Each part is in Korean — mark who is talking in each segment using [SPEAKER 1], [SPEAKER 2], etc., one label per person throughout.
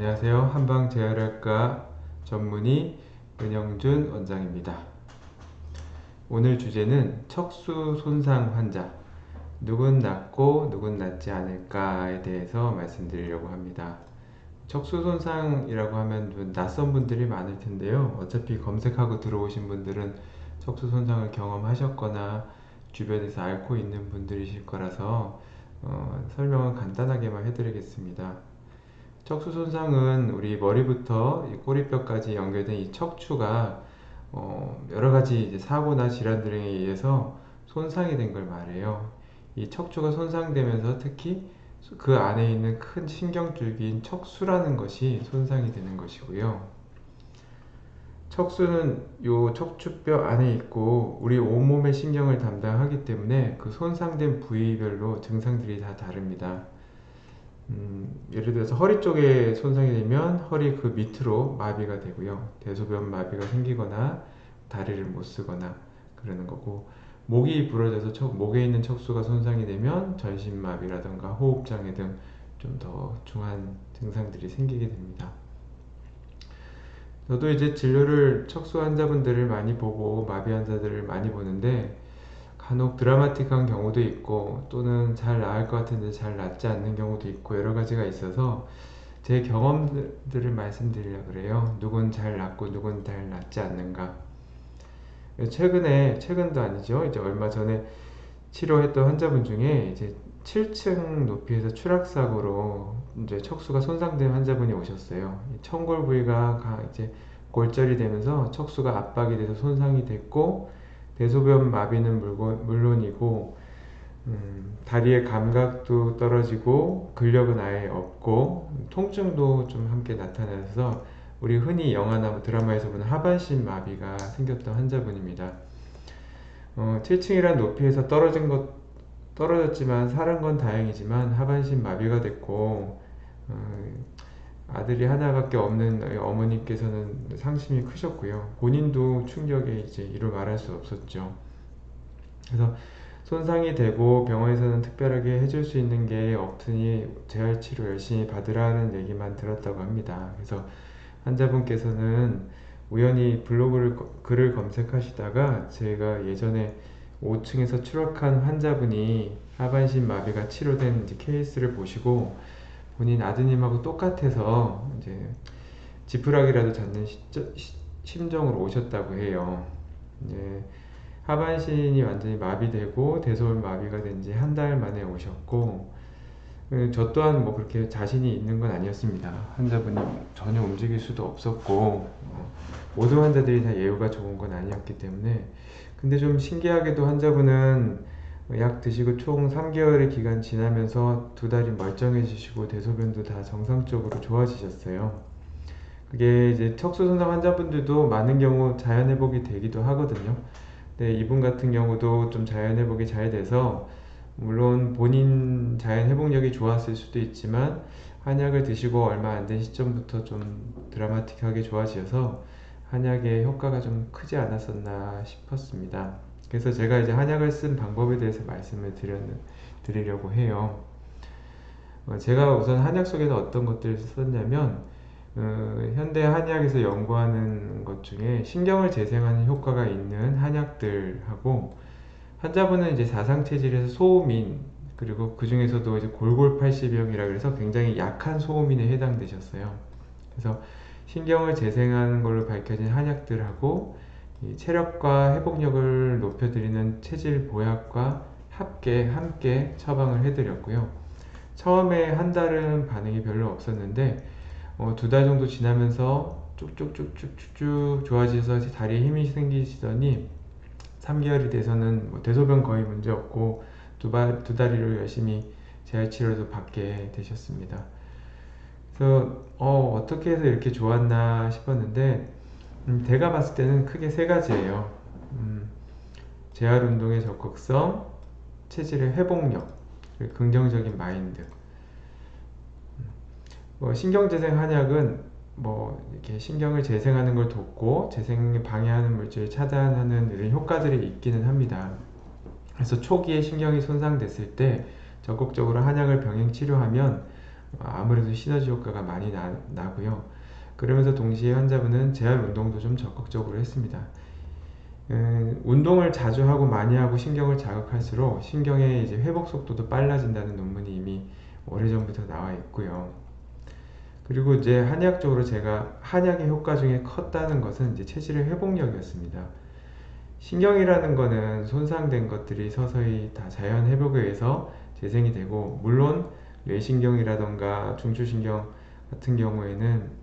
[SPEAKER 1] 안녕하세요. 한방재활학과 전문의 은영준 원장입니다. 오늘 주제는 척수 손상 환자. 누군 낫고 누군 낫지 않을까에 대해서 말씀드리려고 합니다. 척수 손상이라고 하면 좀 낯선 분들이 많을 텐데요. 어차피 검색하고 들어오신 분들은 척수 손상을 경험하셨거나 주변에서 앓고 있는 분들이실 거라서 어, 설명은 간단하게만 해드리겠습니다. 척수 손상은 우리 머리부터 꼬리뼈까지 연결된 이 척추가 어, 여러 가지 사고나 질환들에 의해서 손상이 된 걸 말해요. 이 척추가 손상되면서 특히 그 안에 있는 큰 신경줄기인 척수라는 것이 손상이 되는 것이고요. 척수는 요 척추뼈 안에 있고 우리 온몸의 신경을 담당하기 때문에 그 손상된 부위별로 증상들이 다 다릅니다. 음, 예를 들어서 허리 쪽에 손상이 되면 허리 그 밑으로 마비가 되고요. 대소변 마비가 생기거나 다리를 못 쓰거나 그러는 거고 목이 부러져서 척, 목에 있는 척수가 손상이 되면 전신 마비라든가 호흡 장애 등 좀 더 중한 증상들이 생기게 됩니다. 저도 이제 진료를 척수 환자분들을 많이 보고 마비 환자들을 많이 보는데 간혹 드라마틱한 경우도 있고 또는 잘 나을 것 같은데 잘 낫지 않는 경우도 있고 여러 가지가 있어서 제 경험들을 말씀드리려 그래요. 누군 잘 낫고 누군 잘 낫지 않는가. 최근에 최근도 아니죠. 이제 얼마 전에 치료했던 환자분 중에 이제 7층 높이에서 추락 사고로 이제 척수가 손상된 환자분이 오셨어요. 청골 부위가 이제 골절이 되면서 척수가 압박이 돼서 손상이 됐고 대소변 마비는 물론 이고 음, 다리의 감각도 떨어지고 근력은 아예 없고 통증도 좀 함께 나타나서 우리 흔히 영화나 뭐 드라마에서 보는 하반신 마비가 생겼던 환자분입니다. 어, 7층이란 높이에서 떨어진 것 떨어졌지만 살은 건 다행이지만 하반신 마비가 됐고 어, 아들이 하나밖에 없는 어머니께서는 상심이 크셨고요. 본인도 충격에 이제 이를 말할 수 없었죠. 그래서 손상이 되고 병원에서는 특별하게 해줄 수 있는 게 없으니 재활 치료 열심히 받으라는 얘기만 들었다고 합니다. 그래서 환자분께서는 우연히 블로그를 글을 검색하시다가 제가 예전에 5층에서 추락한 환자분이 하반신 마비가 치료된 케이스를 보시고 본인 아드님하고 똑같아서 이제 지푸라기라도 잡는 심정으로 오셨다고 해요. 이제 하반신이 완전히 마비되고 대소변 마비가 된 지 한 달 만에 오셨고 그저 또한 뭐 그렇게 자신이 있는 건 아니었습니다. 환자분이 전혀 움직일 수도 없었고 어, 모든 환자들이 다 예후가 좋은 건 아니었기 때문에 근데 좀 신기하게도 환자분은 약 드시고 총 3개월의 기간 지나면서 두 달이 멀쩡해지시고 대소변도 다 정상적으로 좋아지셨어요. 그게 이제 척수 손상 환자분들도 많은 경우 자연 회복이 되기도 하거든요. 근데 이분 같은 경우도 좀 자연 회복이 잘 돼서 물론 본인 자연 회복력이 좋았을 수도 있지만 한약을 드시고 얼마 안 된 시점부터 좀 드라마틱하게 좋아지셔서 한약의 효과가 좀 크지 않았었나 싶었습니다. 그래서 제가 이제 한약을 쓴 방법에 대해서 말씀을 드려, 드리려고 해요. 어, 제가 우선 한약 속에서 어떤 것들을 썼냐면 어, 현대 한약에서 연구하는 것 중에 신경을 재생하는 효과가 있는 한약들하고 환자분은 이제 사상 체질에서 소음인 그리고 그 중에서도 이제 골골 80병이라 그래서 굉장히 약한 소음인에 해당되셨어요. 그래서 신경을 재생하는 걸로 밝혀진 한약들하고 체력과 회복력을 높여드리는 체질 보약과 함께 함께 처방을 해드렸고요. 처음에 한 달은 반응이 별로 없었는데 어, 두달 정도 지나면서 쭉쭉쭉쭉쭉 좋아지셔서 다리에 힘이 생기시더니 3개월이 돼서는 뭐 대소변 거의 문제 없고 두, 발, 두 다리로 열심히 재활치료도 받게 되셨습니다. 그래서 어, 어떻게 해서 이렇게 좋았나 싶었는데 음, 제가 봤을 때는 크게 세 가지예요. 음, 재활 운동의 적극성, 체질의 회복력, 긍정적인 마인드. 음, 뭐 신경재생 한약은 뭐 이렇게 신경을 재생하는 걸 돕고 재생을 방해하는 물질을 차단하는 이런 효과들이 있기는 합니다. 그래서 초기에 신경이 손상됐을 때 적극적으로 한약을 병행 치료하면 아무래도 시너지 효과가 많이 나, 나고요. 그러면서 동시에 환자분은 재활 운동도 좀 적극적으로 했습니다. 음, 운동을 자주 하고 많이 하고 신경을 자극할수록 신경의 이제 회복 속도도 빨라진다는 논문이 이미 오래전부터 나와 있고요. 그리고 이제 한의학적으로 제가 한약의 효과 중에 컸다는 것은 이제 체질의 회복력이었습니다. 신경이라는 거는 손상된 것들이 서서히 다 자연 회복에 의해서 재생이 되고 물론 뇌신경이라던가 중추신경 같은 경우에는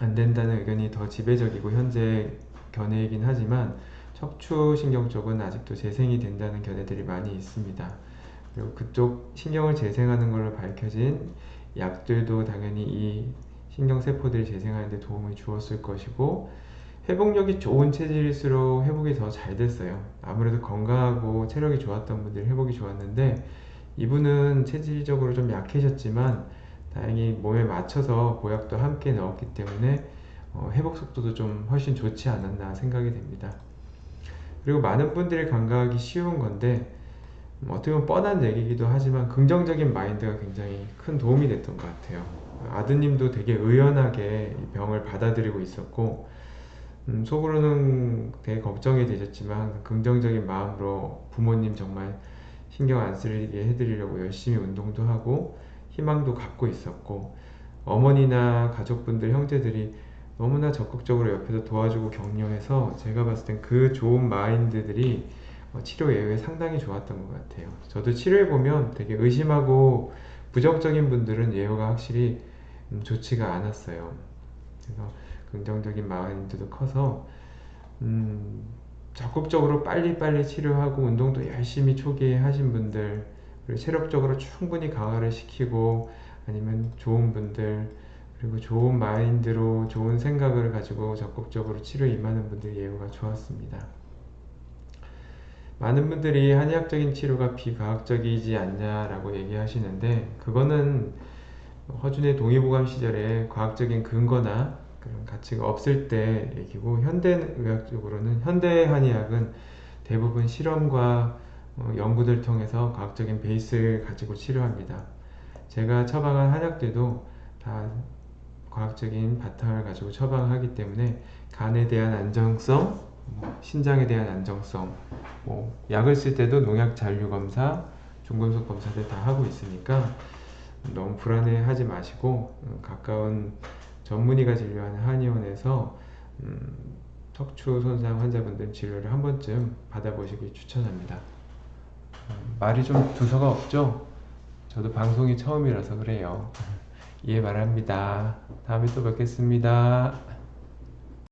[SPEAKER 1] 안 된다는 의견이 더 지배적이고 현재 견해이긴 하지만 척추 신경 쪽은 아직도 재생이 된다는 견해들이 많이 있습니다. 그리고 그쪽 신경을 재생하는 걸로 밝혀진 약들도 당연히 이 신경세포들을 재생하는 데 도움을 주었을 것이고 회복력이 좋은 체질일수록 회복이 더 잘 됐어요. 아무래도 건강하고 체력이 좋았던 분들이 회복이 좋았는데 이분은 체질적으로 좀 약해졌지만 다행히 몸에 맞춰서 보약도 함께 넣었기 때문에 어, 회복 속도도 좀 훨씬 좋지 않았나 생각이 됩니다. 그리고 많은 분들이 간과하기 쉬운 건데 음, 어떻게 보면 뻔한 얘기이기도 하지만 긍정적인 마인드가 굉장히 큰 도움이 됐던 것 같아요. 아드님도 되게 의연하게 이 병을 받아들이고 있었고 음, 속으로는 되게 걱정이 되셨지만 긍정적인 마음으로 부모님 정말 신경 안 쓰게 해드리려고 열심히 운동도 하고 희망도 갖고 있었고 어머니나 가족분들 형제들이 너무나 적극적으로 옆에서 도와주고 격려해서 제가 봤을 땐 그 좋은 마인드들이 어, 치료 예후에 상당히 좋았던 것 같아요. 저도 치료해 보면 되게 의심하고 부정적인 분들은 예후가 확실히 음, 좋지가 않았어요. 그래서 긍정적인 마인드도 커서 음, 적극적으로 빨리빨리 치료하고 운동도 열심히 초기에 하신 분들 그리고 체력적으로 충분히 강화를 시키고 아니면 좋은 분들 그리고 좋은 마인드로 좋은 생각을 가지고 적극적으로 치료에 임하는 분들 예후가 좋았습니다. 많은 분들이 한의학적인 치료가 비과학적이지 않냐라고 얘기하시는데 그거는 허준의 동의보감 시절에 과학적인 근거나 그런 가치가 없을 때 얘기고 현대 의학적으로는 현대 한의학은 대부분 실험과 어, 연구들 통해서 과학적인 베이스를 가지고 치료합니다. 제가 처방한 한약들도 다 과학적인 바탕을 가지고 처방하기 때문에 간에 대한 안정성, 뭐 신장에 대한 안정성, 뭐 약을 쓸 때도 농약 잔류 검사, 중금속 검사들 다 하고 있으니까 너무 불안해하지 마시고 음, 가까운 전문의가 진료하는 한의원에서 음, 척추 손상 환자분들 치료를 한 번쯤 받아보시길 추천합니다. 음, 말이 좀 두서가 없죠? 저도 방송이 처음이라서 그래요. 이해 바랍니다. 다음에 또 뵙겠습니다.